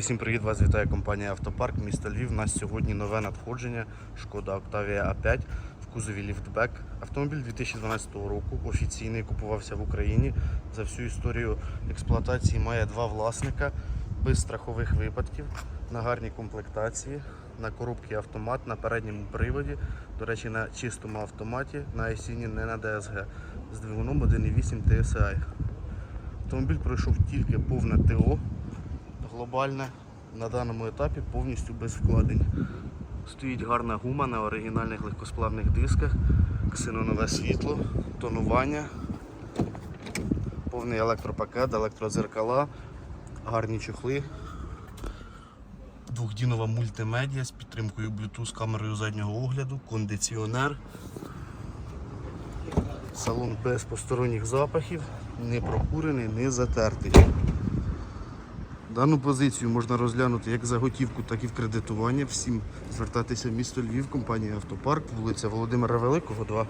Всім привіт, вас вітає компанія Автопарк міста Львів. У нас сьогодні нове надходження. Шкода Octavia A5 в кузові ліфтбек. Автомобіль 2012 року офіційний купувався в Україні. За всю історію експлуатації має два власника без страхових випадків, на гарній комплектації, на коробці автомат, на передньому приводі. До речі, на чистому автоматі, на Айсіні, не на DSG. З двигуном 1.8 TSI. Автомобіль пройшов тільки повне ТО глобальне на даному етапі повністю без вкладень. Стоїть гарна гума на оригінальних легкосплавних дисках, ксенонове світло, тонування, повний електропакет, електрозеркала, гарні чохли, двохдінова мультимедіа з підтримкою Bluetooth камерою заднього огляду, кондиціонер. Салон без посторонніх запахів, не прокурений, не затертий. Дану позицію можна розглянути як за готівку, так і в кредитування. Всім звертатися в місто Львів, компанія Автопарк, вулиця Володимира Великого, 2.